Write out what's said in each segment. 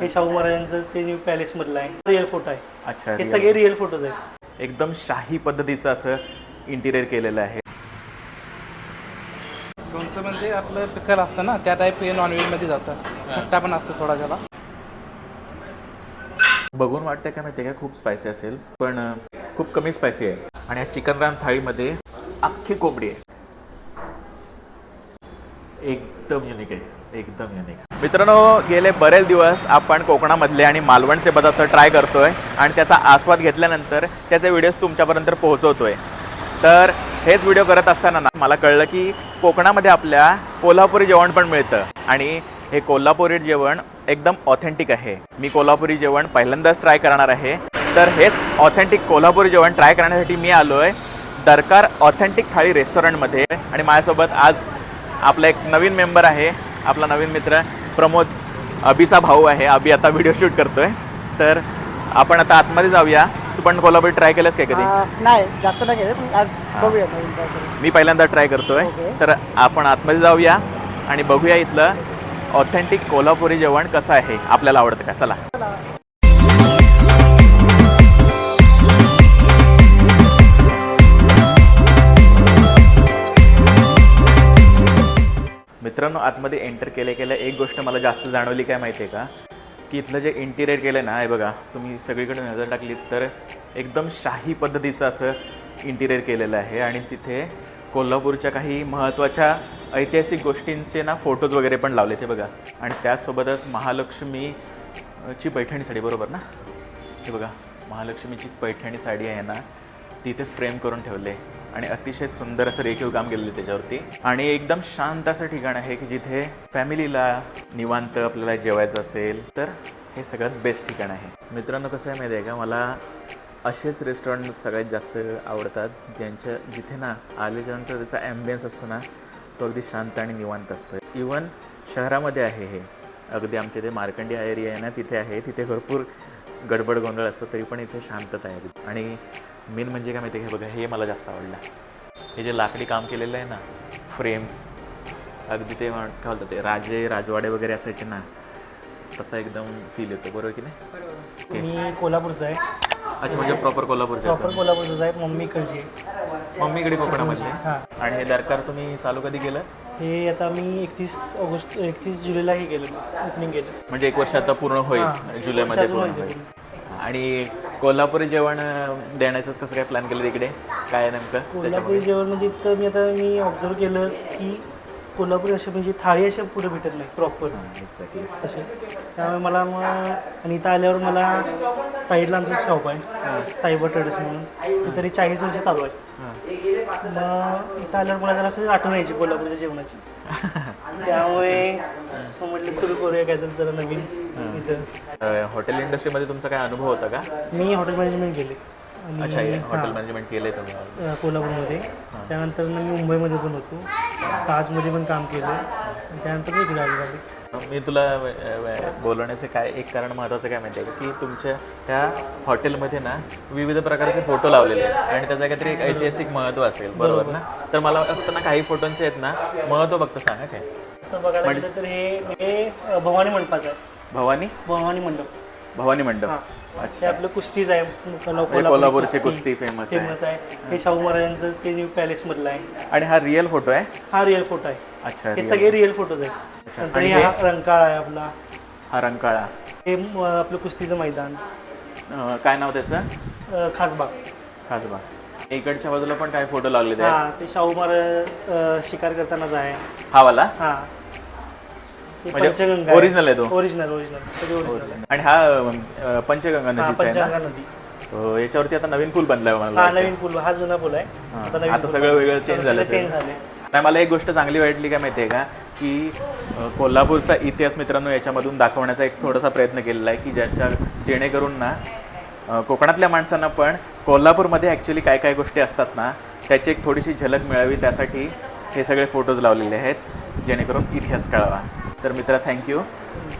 हे शाहू महाराजांचं ते न्यू पॅलेस मधलं आहे. रिअल फोटो आहे. अच्छा हे. सगळे रिअल फोटोज आहेत. एकदम शाही पद्धतीचं असं इंटिरियर केलेलं आहे. लोणचं म्हणजे आपलं पिकल असतं ना त्या टाईप हे नॉनव्हेजमध्ये जातं. खट्टा पण असतो थोडा त्याला बघून वाटतं का माहिती का खूप स्पायसी असेल पण अं, खूप कमी स्पायसी आहे. आणि या चिकन रान थाळीमध्ये अख्खी कोंबडी आहे. एकदम युनिक आहे. एकदम युनिक मित्रांनो गेले बरेच दिवस आपण कोकणामधले आणि मालवणचे पदार्थ ट्राय करतोय आणि त्याचा आस्वाद घेतल्यानंतर त्याचे व्हिडिओज तुमच्यापर्यंत पोहोचवतोय. तर हेच व्हिडिओ करत असताना ना मला कळलं की कोकणामध्ये आपल्या कोल्हापुरी जेवण पण मिळतं. आणि हे कोल्हापुरी जेवण एकदम ऑथेंटिक आहे. मी कोल्हापुरी जेवण पहिल्यांदाच ट्राय करणार आहे. तर हेच ऑथेंटिक कोल्हापुरी जेवण ट्राय करण्यासाठी मी आलो आहे दरकार ऑथेंटिक थाळी रेस्टॉरंटमध्ये आणि माझ्यासोबत आज आपला एक नवीन मेंबर आहे. आपला नवीन मित्र प्रमोद अभिचा भाऊ आहे. अभि आता व्हिडिओ शूट करतोय. तर आपण आता आतमध्ये जाऊया. तू पण कोल्हापुरी ट्राय केलंस काय कधी? नाही जास्त नाही केलं पण आज बघूया नवीन काय करू. मी पहिल्यांदा ट्राय करतोय. ओके. तर आपण आतमध्ये जाऊया आणि बघूया इथलं ऑथेंटिक कोल्हापुरी जेवण कसं आहे. आपल्याला आवडतं का? चला. मित्रांनो आतमध्ये एंटर केल्या केल्या एक गोष्ट मला जास्त जाणवली काय माहिती आहे का? की इथलं जे इंटिरियर केलं आहे ना हे बघा तुम्ही सगळीकडे नजर टाकलीत तर एकदम शाही पद्धतीचं असं इंटिरियर केलेलं आहे. आणि तिथे कोल्हापूरच्या काही महत्त्वाच्या ऐतिहासिक गोष्टींचे ना फोटोज वगैरे पण लावले ते बघा. आणि त्याचसोबतच महालक्ष्मी ची पैठणी साडी बरोबर ना? हे बघा महालक्ष्मीची पैठणी साडी आहे ना तिथे फ्रेम करून ठेवले. आणि अतिशय सुंदर असं रेखीव काम केलेलं आहे त्याच्यावरती. आणि एकदम शांत असं ठिकाण आहे की जिथे फॅमिलीला निवांत आपल्याला जेवायचं असेल तर हे सगळ्यात बेस्ट ठिकाण आहे. मित्रांनो कसं आहे माहिती आहे का? मला असेच रेस्टॉरंट सगळ्यात जास्त आवडतात ज्यांच्या जिथे ना आल्याच्यानंतर त्याचा ॲम्बियन्स असतो ना तो अगदी शांत आणि निवांत असतं. इवन शहरामध्ये आहे हे. अगदी आमच्या इथे मार्कंडी एरिया आहे ना तिथे आहे. तिथे भरपूर गडबड गोंधळ असतो तरी पण इथे शांतता आहे. आणि मेन म्हणजे काय माहिती आहे का? बघा हे मला जास्त आवडलं. हे जे लाकडी काम केलेलं आहे ना फ्रेम्स अगदी ते काय बोलतात ते राजे राजवाडे वगैरे असायचे ना तसा एकदम फील येतो. बरोबर की नाही? मी कोल्हापूरचा आहे. अच्छा म्हणजे प्रॉपर कोल्हापूरचे प्रॉपर कोल्हापूरचा आहे मम्मी इकडची आहे मम्मीकडे कोकणामधले हां. आणि हे दरकार तुम्ही चालू कधी केलं? हे आता मी एकतीस ऑगस्ट एकतीस जुलैला हे केलं ओपनिंग केलं. म्हणजे एक वर्ष आता पूर्ण होईल हां. जुलैमध्ये वर्षाचं पूर्ण होईल. होईल. आणि कोल्हापुरी जेवण देण्याचंच कसं काय प्लॅन केलं तिकडे? काय नेमकं कोल्हापुरी जेवण म्हणजे इतकं मी आता मी ऑब्झर्व केलं की कोल्हापुरी असे म्हणजे थाळी अशा पुढे भेटत नाही प्रॉपर एक्झॅक्टली असे. त्यामुळे मला मग आणि इथं आल्यावर मला साईडला आमचं शॉप आहे. साईबर ट्रेडर्स म्हणून. तरी चाळीस वर्ष चालू आहे. मग इथं आल्यावर मला जरा असं आठवण यायची कोल्हापूरच्या जेवणाची. त्यामुळे म्हटलं सुरू करूया काय तर जरा नवीन. इथं हॉटेल इंडस्ट्रीमध्ये तुमचा काय अनुभव होता का? मी हॉटेल मॅनेजमेंट केले. अच्छा हॉटेल मॅनेजमेंट केलंय तुम्ही. अ, कोल्हापूरमध्ये. त्यानंतर मी मुंबईमध्ये पण होतो. ताजमध्ये पण काम केलं. आणि त्यानंतर मी इकडे आलो गावी. मी तुला अ, अ, बोलवण्याचं काय एक कारण महत्त्वाचं काय माहिती आहे का? की तुमच्या त्या हॉटेलमध्ये ना विविध प्रकारचे फोटो लावलेले आहेत. आणि त्याचं काहीतरी एक ऐतिहासिक महत्त्व असेल. बरोबर ना? तर मला वाटतं ना काही फोटोंचे आहेत ना महत्त्व फक्त सांगा काय? असं बघायला गेलं तर हे हे अ, भवानी मंडपाचं आहे. भवानी? भवानी मंडप. भवानी मंडप. हां. अच्छा. आपलं कुस्तीच आहे. कोल्हा- म्हणजे कोल्हापूरची कुस्ती फेमस आहे. फेमस आहे. हे शाहू महाराजांचं ते न्यू पॅलेस मधलं आहे. आणि हा रिअल फोटो आहे? हा रिअल फोटो आहे. अच्छा हे real. सगळे रिअल फोटोज आहेत. नंतर आणि हे हा? रंकाळा आहे आपला. हा रंकाळा. हे म, आपलं कुस्तीचं मैदान. अं, काय नाव त्याचं? अ, खासबाग. खासबा इकडच्या बाजूला पण काय फोटो लागले ते हा ते शाहू महाराज अ, शिकार करतानाच आहे. हा वाला? हा. म्हणजे पंचगंगा original आहे तो? ओरिजिनल ओरिजिनल सगळे ओरिजिनल आणि हा अं, पंचगंगा हा नदीचा आहे ना? पंचगंगा नदी. हो, याच्यावरती आता नवीन पूल बांधलाय मला हा वाटतं. नवीन पूल हा जुना पूल आहे. हा, आता सगळं वेगळं चेंज झालं चेंज सगळं. झाले नाही मला एक गोष्ट चांगली वाटली काय माहिती आहे का? की अ, कोल्हापूरचा इतिहास मित्रांनो याच्यामधून दाखवण्याचा एक थोडासा प्रयत्न केलेला आहे की ज्याच्या जेणेकरून ना अ, कोकणातल्या माणसांना पण कोल्हापूरमध्ये ॲक्च्युली काय काय गोष्टी असतात ना त्याची एक थोडीशी झलक मिळावी त्यासाठी हे सगळे फोटोज लावलेले आहेत जेणेकरून इतिहास कळावा. तर मित्रा थँक्यू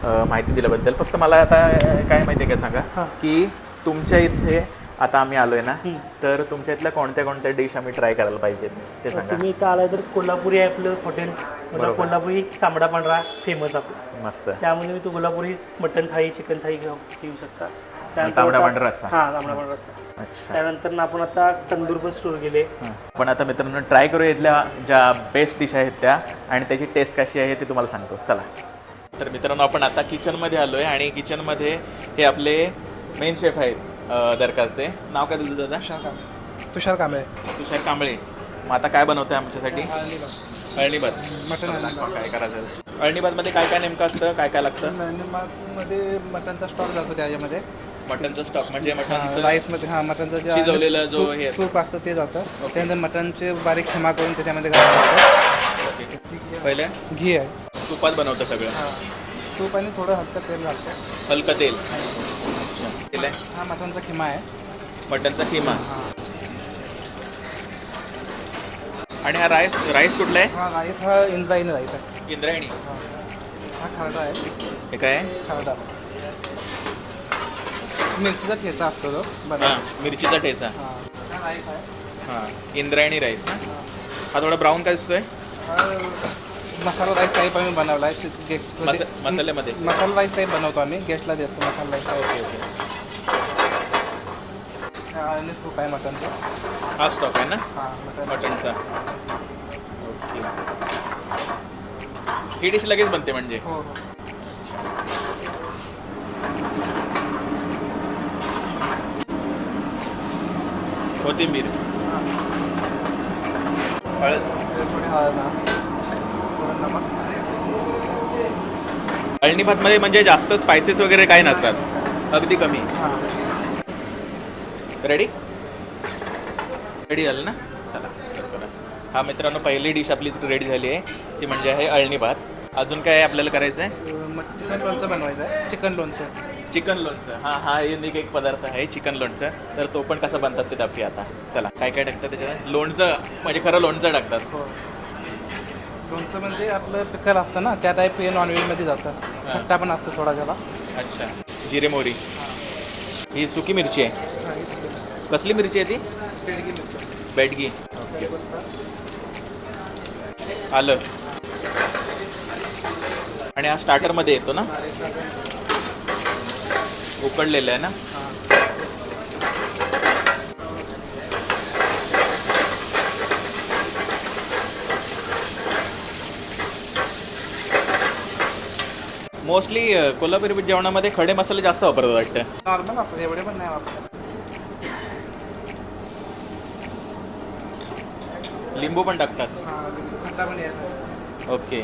माहिती दिल्याबद्दल. फक्त मला आता काय माहिती आहे का सांगा. की तुमच्या इथे आता आम्ही आलोय ना. तर तुमच्या इथल्या कोणत्या कोणत्या डिश आम्ही ट्राय करायला पाहिजेत? ते सांगा. तुम्ही इथं आलाय तर कोल्हापुरी आहे आपलं हॉटेल कोल्हापुरी तांबडा पांढरा फेमस आपलं मस्त. त्यामध्ये मी तू कोल्हापुरी मटन थाळी चिकन थाळी घेऊ घेऊ शकता. त्यानंतर तांबडा आता- पांढरा रस्सा. हां तांबडा पांढरा रस्सा. अच्छा. त्यानंतर ना आपण आता तंदूर पण सुरू केले. पण आता मित्रांनो ट्राय करूया इथल्या ज्या बेस्ट डिश आहेत त्या आणि त्याची टेस्ट कशी आहे ते तुम्हाला सांगतो. चला. तर मित्रांनो आपण आता किचनमध्ये आलो आहे आणि किचनमध्ये हे आपले मेन शेफ आहेत अं, दरकारचे. नाव काय तुझं दादा? तुषार कांबळे. तुषार कांबळे. तुषार कांबळे. मग आता काय बनवतंय आमच्यासाठी? अळणीभात मटन काय करायचं? अळणीभातमध्ये काय काय नेमकं असतं? काय काय लागतं मध्ये मटनचा स्टॉक जातो त्याच्यामध्ये. मटनचं स्टॉक म्हणजे मटन राईसमध्ये हां मटनचं जे शिजवलेलं जो हे सूप सूप असतं ते जातं. त्यानंतर मटनचे बारीक खिमा करून त्याच्यामध्ये घालायचं. पहिले? घी आहे. तुपात बनवतं सगळं? हां. तूप आणि थोडं हलकं तेल घालतो. हलकं तेल? तेल आहे? हा मटनचा खिमा आहे. मटनचा किमा आणि हा राईस राईस कुठला आहे? हा राईस हा इंद्रायणी राईस आहे. इंद्रायणी. हा खरडा आहे. हे काय आहे? खरडा. मिरचीचा ठेचा असतो तो हां मिरचीचा ठेचा. हा. इंद्रायणी राईस ना? हा. थोडा ब्राऊन काय दिसतोय? मसाला राईस टाईप आम्ही बनवला आहे मस मसाल्यामध्ये? मसाला राईस टाईप बनवतो आम्ही. गेस्टला देतो मसाला राईस ओके ओके. आणि सूप आहे मटनचा. हा स्टॉक आहे ना? हां मटन मटनचा. ओके. ही डिश लगेच बनते म्हणजे? हो हो. कोथिंबीर. हळद. हळद अळणी भातमध्ये म्हणजे जास्त स्पायसेस वगैरे काही नसतात. अगदी कमी. रेडी रेडी झालं ना? चला serve हा मित्रांनो पहिली डिश आपली रेडी झाली आहे. ती म्हणजे आहे अळणी भात. अजून काय आपल्याला करायचं आहे मग चिकन लोणचं बनवायचं आहे चिकन लोणचं. चिकन लोणचं. हा हा युनिक एक पदार्थ आहे चिकन लोणचं. तर तो पण कसं बनतात ते दाखवूया आता. चला काय काय टाकतात त्याच्यात? लोणचं म्हणजे खरं लोणचं टाकतात. हो. लोणचं म्हणजे आपलं पिकल असतं ना त्या टाईप हे नॉनव्हेजमध्ये जातं. खट्टा पण असतो थोडा त्याला. अच्छा जिरे मोहरी. ही सुकी मिरची आहे. कसली मिरची आहे ती? बेडगी आलं. आणि हा स्टार्टरमध्ये येतो ना? उकडलेलं आहे ना? मोस्टली कोल्हापुरी जेवणामध्ये खडे मसाले जास्त वापरतात वाटतं. नॉर्मल वापर एवढे पण नाही वापरत. लिंबू पण टाकतात. हां ओके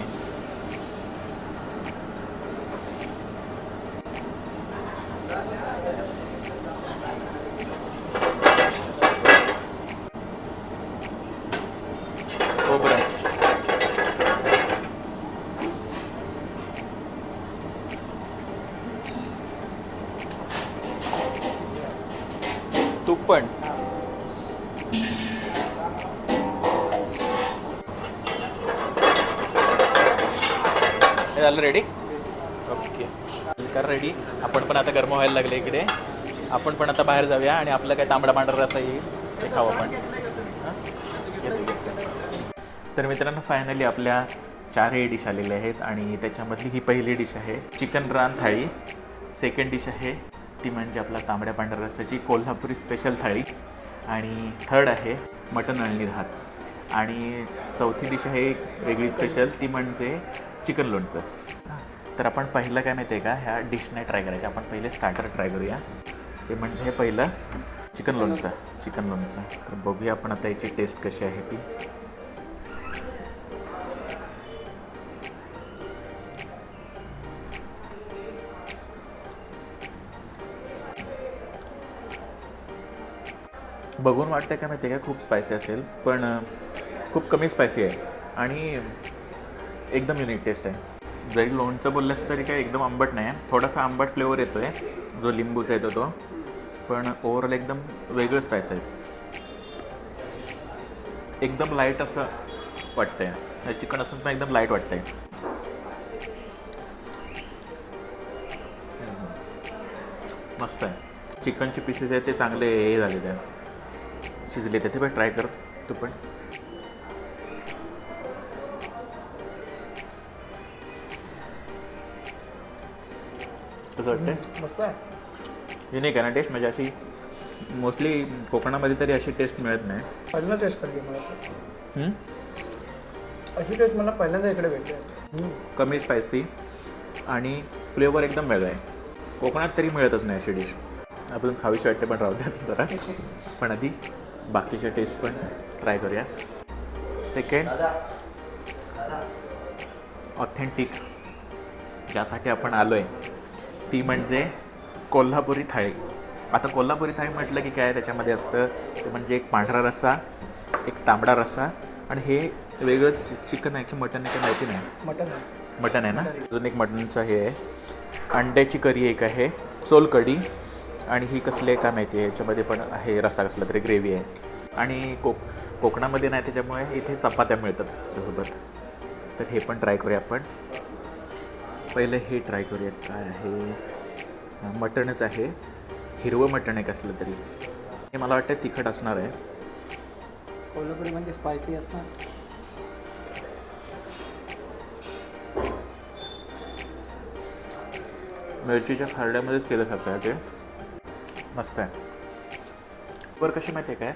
झालं रेडी ओके कर रेडी आपण पण आता गरम व्हायला लागले इकडे. आपण पण आता बाहेर जाऊया आणि आपलं काय तांबडा पांढरा रसा येईल ते खाऊ आपण. घेतो घेतो तर मित्रांनो फायनली आपल्या चारही डिश आलेल्या आहेत आणि त्याच्यामधली ही पहिली डिश आहे चिकन रान थाळी. सेकंड डिश आहे ती म्हणजे आपला तांबड्या पांढऱ्या रस्त्याची कोल्हापुरी स्पेशल थाळी. आणि थर्ड आहे मटन अळणी भात. आणि चौथी डिश आहे एक वेगळी स्पेशल ती म्हणजे चिकन लोणचं. तर आपण पहिलं काय माहिती आहे का? ह्या डिश नाही ट्राय करायच्या आपण पहिले स्टार्टर ट्राय करूया. ते म्हणजे हे पहिलं चिकन लोणचं चिकन लोणचं. तर बघूया आपण आता याची टेस्ट कशी आहे ती. बघून वाटतं का माहिती आहे का? खूप स्पायसी असेल पण खूप कमी स्पायसी आहे. आणि एकदम युनिक टेस्ट आहे. जरी लोणचं बोललं तरी काय एकदम आंबट नाही आहे. थोडासा आंबट फ्लेवर येतो आहे जो लिंबूचा येतो तो. पण ओव्हरऑल एकदम वेगळं स्पायस आहे. एकदम लाइट असं वाटतं आहे चिकन असून पण एकदम लाइट वाटतं आहे मस्त आहे. चिकनचे पीसेस आहेत ते चांगले हे झालेले आहेत. शिजले ते पण ट्राय कर. तू पण. कसं वाटतंय. मस्त आहे. युनिक आहे ना टेस्ट म्हणजे अशी मोस्टली कोकणामध्ये तरी अशी टेस्ट मिळत नाही. पहिल्यांदा टेस्ट करते मला. हम्म? अशी टेस्ट मला पहिल्यांदा इकडे भेटते कमी स्पायसी आणि फ्लेवर एकदम वेगळा आहे. कोकणात तरी मिळतच नाही अशी डिश आपण खावीशी वाटते पण राहू द्या जरा. पण आधी बाकीच्या टेस्ट पण ट्राय करूया. सेकंड ऑथेंटिक ज्यासाठी आपण आलो आहे ती म्हणजे कोल्हापुरी थाळी. आता कोल्हापुरी थाळी म्हटलं की काय त्याच्यामध्ये असतं ते म्हणजे एक पांढरा रस्सा एक तांबडा रस्सा आणि हे वेगळं चि- चिकन आहे की मटन आहे की माहिती नाही? मटन आहे. मटन आहे ना? अजून एक मटनचं हे आहे. अंड्याची करी एक आहे सोलकढी आणि ही कसली आहे काय माहिती आहे? याच्यामध्ये पण आहे रस्सा कसला तरी ग्रेव्ही आहे. आणि कोक कोकणामध्ये नाही त्याच्यामुळे इथे चपात्या मिळतात त्याच्यासोबत. तर हे पण ट्राय करूया आपण. पहिले हे ट्राय करूयात काय आहे? मटणच आहे. हिरवं मटण आहे कसलं तरी. हे मला वाटतं तिखट असणार आहे. कोल्हापुरी म्हणजे स्पायसी असणार. मिरचीच्या खारड्यामध्येच केलं सारखं आहे ते. मस्त आहे. वर कशी माहिती आहे काय?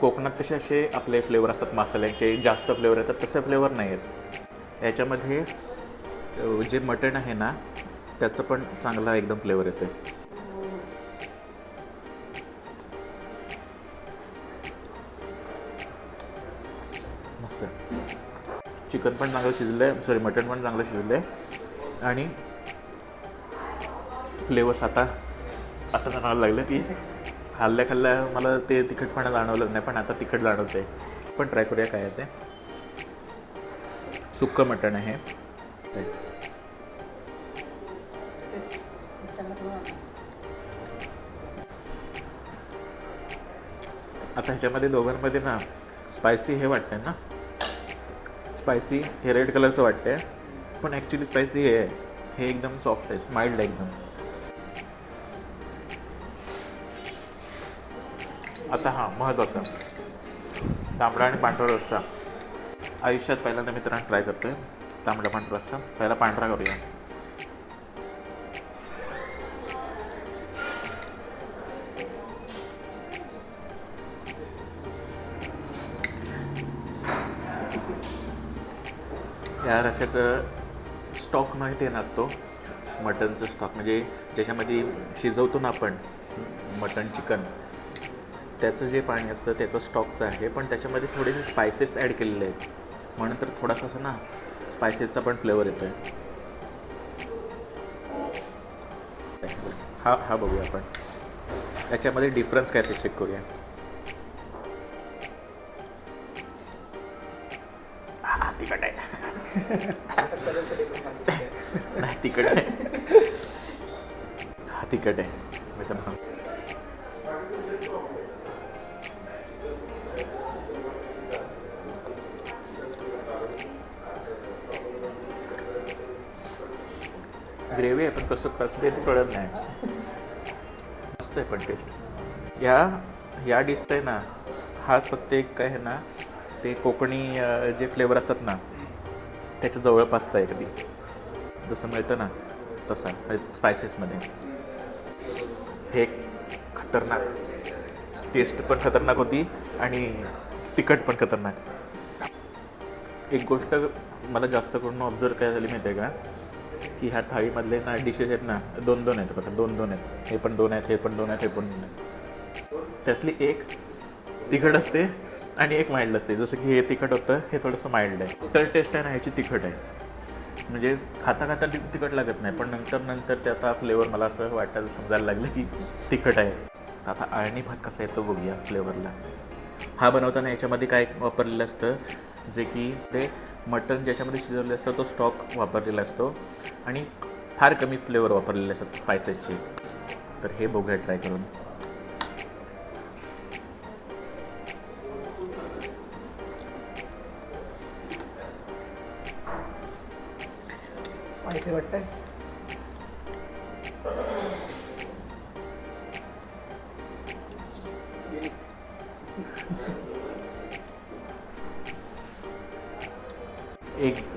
कोकणात कसे असे आपले फ्लेवर असतात मसाल्यांचे जास्त फ्लेवर येतात तसे फ्लेवर नाही आहेत याच्यामध्ये जे मटण आहे ना त्याचं पण चांगला एकदम फ्लेवर येतो आहे मस्त आहे. चिकन पण चांगलं शिजलं आहे सॉरी मटण पण चांगलं शिजलं आहे आणि फ्लेवर्स आता आता जाणवायला लागलं की खाल्ल्या खाल्ल्या मला ते तिखटपणा जाणवलं नाही पण आता तिखट जाणवतं आहे पण ट्राय करूया काय आहे ते. सुक्कं मटण आहे. आता ह्याच्यामध्ये दोघांमध्ये ना स्पायसी हे वाटतंय ना? स्पायसी हे रेड कलरचं वाटतंय. पण ॲक्च्युली स्पायसी हे आहे हे एकदम सॉफ्ट आहे स्माइल्ड आहे एकदम. आता हां महत्त्वाचं तांबडा आणि पांढरा रस्सा. आयुष्यात पहिल्यांदा मित्रांनो ट्राय करतोय. तांबडा पांढरा रस्सा. पहिला पांढरा करूया. या रस्याचं स्टॉक नाही ते नसतो. मटनचं स्टॉक म्हणजे ज्याच्यामध्ये शिजवतो ना आपण मटन चिकन त्याचं जे पाणी असतं त्याचं स्टॉकचं आहे. पण त्याच्यामध्ये थोडेसे स्पायसेस ॲड केलेले आहेत. म्हणून तर थोडासा असं ना स्पायसेसचा पण फ्लेवर येतो आहे हा हा बघूया आपण. त्याच्यामध्ये डिफरन्स काय ते चेक करूया. हा तिखट आहे. तिकट तिखट आहे. हा तिखट आहे. ग्रेव्ही आहे पण कसं कसं ते कळत नाही. मस्त आहे पण टेस्ट या या डिशचं आहे ना हाच फक्त एक काय आहे ना ते कोकणी जे फ्लेवर असतात ना त्याच्या जवळपासचा आहे कधी. जसं मिळतं ना तसा स्पायसेसमध्ये हे खतरनाक. टेस्ट पण खतरनाक होती आणि तिखट पण खतरनाक. एक गोष्ट मला जास्त करून ऑब्झर्व काय झाली माहिती आहे का की ह्या थाळीमधले ना डिशेस आहेत ना दोन दोन आहेत बघा दोन दोन आहेत. हे पण दोन आहेत हे पण दोन आहेत हे पण दोन आहेत. त्यातली एक तिखट असते आणि एक माइल्ड असते. जसं की हे तिखट होतं हे थोडंसं माइल्ड आहे. तर टेस्ट आहे ना ह्याची तिखट आहे. म्हणजे खाता खाता ति- तिखट लागत नाही पण नंतर नंतर त्याचा फ्लेवर मला असं वाटायला समजायला लागलं की तिखट आहे. आता आळणी भात कसा येतो बघूया फ्लेवरला हा बनवताना याच्यामध्ये काय वापरलेलं असतं? जे की ते मटण ज्याच्यामध्ये शिजवलेलं असतं तो स्टॉक वापरलेला असतो. आणि फार कमी फ्लेवर वापरलेले असतात स्पायसेसचे तर हे बघूया ट्राय करून. वाटतंय?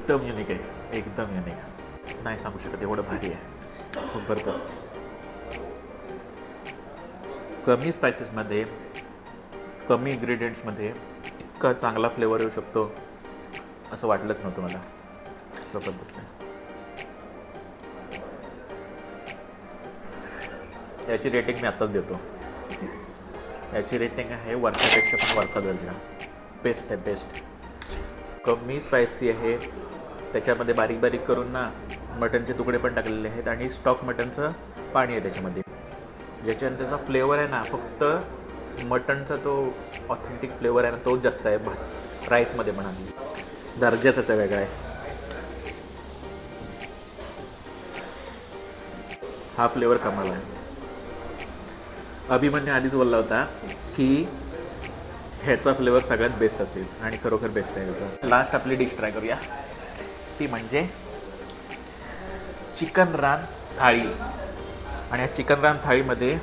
एकदम युनिक आहे. एकदम युनिक नाही सांगू शकत एवढं भारी आहे. जबरदस्त. कमी स्पायसेसमध्ये कमी इन्ग्रेडियंट्समध्ये इतका चांगला फ्लेवर येऊ शकतो असं वाटलंच नव्हतं मला. जबरदस्त आहे. याची रेटिंग मी आत्ताच देतो. याची रेटिंग आहे वरच्यापेक्षा पण वरचा दर्जा. बेस्ट आहे बेस्ट कमी स्पायसी आहे त्याच्यामध्ये बारीक बारीक करून ना मटनचे तुकडे पण टाकलेले आहेत आणि स्टॉक मटनचं पाणी आहे त्याच्यामध्ये. ज्याच्याने त्याचा फ्लेवर आहे ना फक्त मटनचा तो ऑथेंटिक फ्लेवर आहे ना तोच जास्त आहे. भात राईसमध्ये म्हणा. दर्जाचाच वेगळा आहे. हा फ्लेवर कमाल आहे. अभिमन्यू आधीच बोलला होता की ह्याचा फ्लेवर सगळ्यात बेस्ट असेल आणि खरोखर बेस्ट आहे त्याचा. लास्ट आपली डिश ट्राय करूया. ती म्हणजे चिकन रान थाळी. आणि या चिकन रान थाळीमध्ये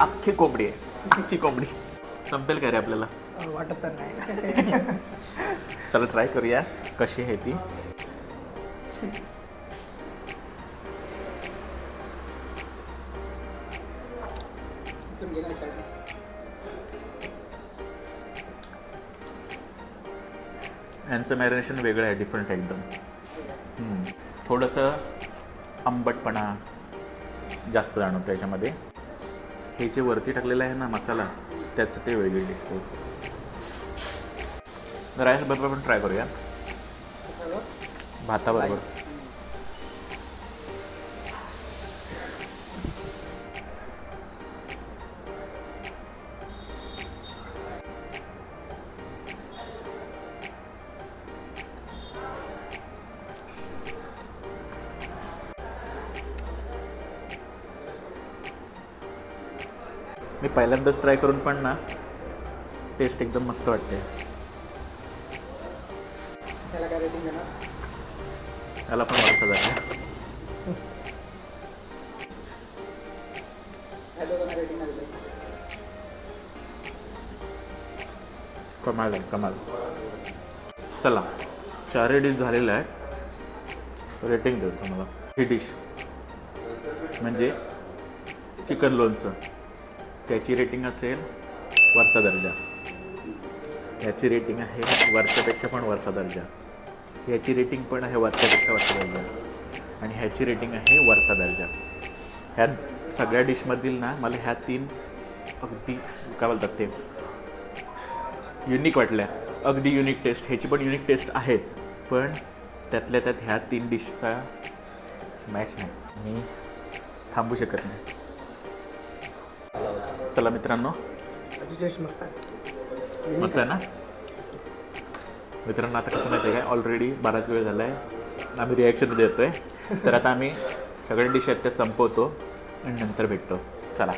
अख्खी कोंबडी आहे. अख्खी कोंबडी. संपेल का रे आपल्याला? वाटत तर नाही. चला ट्राय करूया कशी आहे ती. यांचं मॅरिनेशन वेगळं आहे डिफरंट आहे एकदम. थोडंसं आंबटपणा जास्त जाणवतं याच्यामध्ये. हे जे वरती टाकलेलं आहे ना मसाला त्याचं ते वेगळी दिसतो राईस बरोबर पण ट्राय करूया. भाताबरोबर. हे पहिल्यांदाच ट्राय करून पण ना टेस्ट एकदम मस्त वाटते. त्याला पण वाटतं जरा कमाल आहे कमाल. चला चारही डिश झालेल्या आहे रेटिंग देऊ तुम्हाला. ही डिश म्हणजे चिकन लोणचं. त्याची रेटिंग असेल वरचा दर्जा. याची रेटिंग आहे वरच्यापेक्षा पण वरचा दर्जा. याची रेटिंग पण आहे वरच्यापेक्षा वरचा दर्जा. आणि ह्याची रेटिंग आहे वरचा दर्जा. ह्या सगळ्या डिशमधील ना मला ह्या तीन अगदी काय बोलतात ते? युनिक वाटल्या. अगदी युनिक टेस्ट ह्याची पण युनिक टेस्ट आहेच. पण त्यातल्या त्यात ह्या तीन डिशचा मॅच नाही. मी थांबू शकत नाही. चला मित्रांनो. टेस्ट मस्त आहे मस्त आहे ना? मित्रांनो आता कसं माहिती आहे काय ऑलरेडी बराच वेळ झाला आहे आम्ही रिॲक्शन देतो आहे तर आता आम्ही सगळ्या डिश आहेत त्या संपवतो आणि नंतर भेटतो. चला.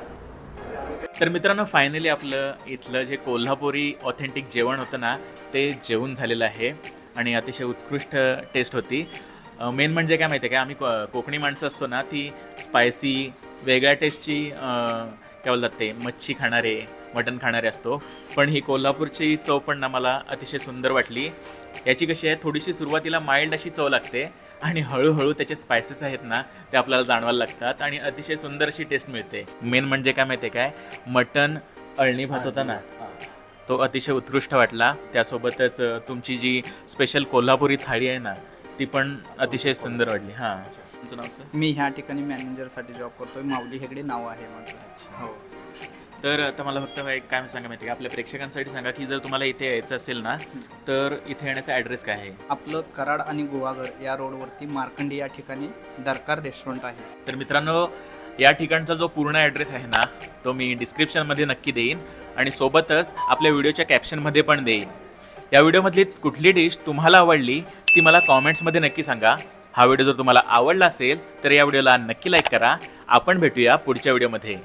तर मित्रांनो फायनली आपलं इथलं जे कोल्हापुरी ऑथेंटिक जेवण होतं ना ते जेवण झालेलं आहे. आणि अतिशय उत्कृष्ट टेस्ट होती. मेन म्हणजे काय माहिती आहे का? आम्ही को- कोकणी माणसं असतो ना ती स्पायसी वेगळ्या टेस्टची काय बोलतात ते मच्छी खाणारे मटण खाणारे असतो. पण ही कोल्हापूरची चव पण ना मला अतिशय सुंदर वाटली. याची कशी आहे थोडीशी सुरुवातीला माइल्ड अशी चव लागते आणि हळूहळू त्याचे स्पायसेस आहेत ना ते आपल्याला जाणवायला लागतात आणि अतिशय सुंदर अशी टेस्ट मिळते. मेन म्हणजे काय माहिती आहे काय? मटण अळणी भात होता ना तो अतिशय उत्कृष्ट वाटला. त्यासोबतच तुमची जी स्पेशल कोल्हापुरी थाळी आहे ना ती पण अतिशय सुंदर वाटली. हां. तुमचं नाव सर मी ह्या ठिकाणी मॅनेजरसाठी जॉब करतोय. माऊली हेगडे नाव आहे माझं. हो तर आता मला फक्त एक काय सांगा माहिती का? आपल्या प्रेक्षकांसाठी सांगा की जर तुम्हाला इथे यायचं असेल ना तर इथे येण्याचा ॲड्रेस काय आहे? आपलं कराड आणि गुहागर या रोडवरती मार्कंडी या ठिकाणी दरकार रेस्टॉरंट आहे. तर मित्रांनो या ठिकाणचा जो पूर्ण ॲड्रेस आहे ना तो मी डिस्क्रिप्शनमध्ये नक्की देईन आणि सोबतच आपल्या व्हिडिओच्या कॅप्शनमध्ये पण देईन. या व्हिडिओमधली कुठली डिश तुम्हाला आवडली ती मला कॉमेंट्समध्ये नक्की सांगा. हा व्हिडिओ जर तुम्हाला आवडला असेल तर या व्हिडिओला नक्की लाईक करा. आपण भेटूया पुढच्या व्हिडिओमध्ये.